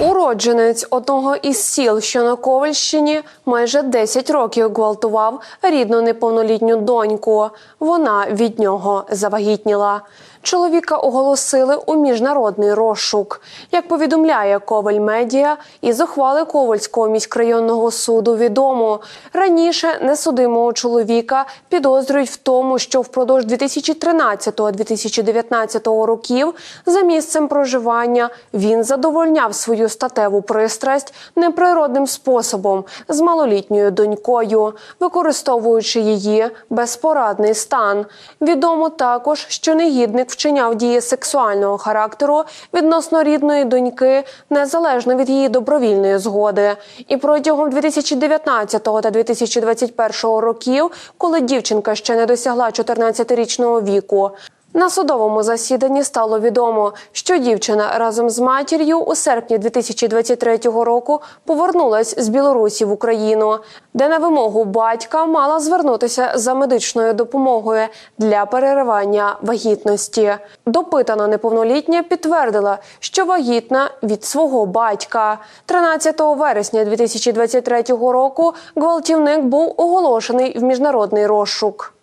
Уродженець одного із сіл, що на Ковальщині, майже 10 років гвалтував рідну неповнолітню доньку. Вона від нього завагітніла. Чоловіка оголосили у міжнародний розшук. Як повідомляє Коваль Медіа, із ухвали Ковальського міськрайонного суду відомо. Раніше несудимого чоловіка підозрюють в тому, що впродовж 2013-2019 років за місцем проживання він задовольняв свою статеву пристрасть неприродним способом з малолітньою донькою, використовуючи її безпорадний стан. Відомо також, що негідник вчиняв дії сексуального характеру відносно рідної доньки, незалежно від її добровільної згоди. І протягом 2019 та 2021 років, коли дівчинка ще не досягла 14-річного віку. На судовому засіданні стало відомо, що дівчина разом з матір'ю у серпні 2023 року повернулась з Білорусі в Україну, де на вимогу батька мала звернутися за медичною допомогою для переривання вагітності. Допитана неповнолітня підтвердила, що вагітна від свого батька. 13 вересня 2023 року гвалтівник був оголошений в міжнародний розшук.